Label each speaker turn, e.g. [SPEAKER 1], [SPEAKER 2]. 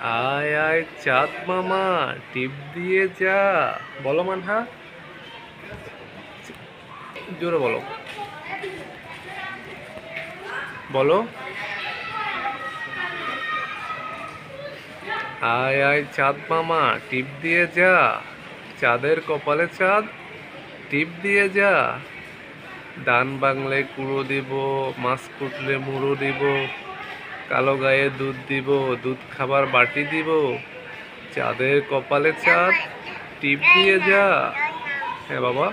[SPEAKER 1] আয় আয়, চাঁদ মামা, টিপ দিয়ে যা। বলো মানহা। জোরে বলো। বলো। আয় আয়, চাঁদ মামা, টিপ দিয়ে যা। চাঁদের কপালে চাঁদ, টিপ দিয়ে যা। দান বাংলায় কুড়ো দিব, মাছ কুটলে মুড়ো দিব, কালো গায়ে দুধ দিব, দুধ খাবার বাটি দিব। চাঁদের কপালে চাঁদ, টিপ দিয়ে যা। হ্যাঁ বাবা।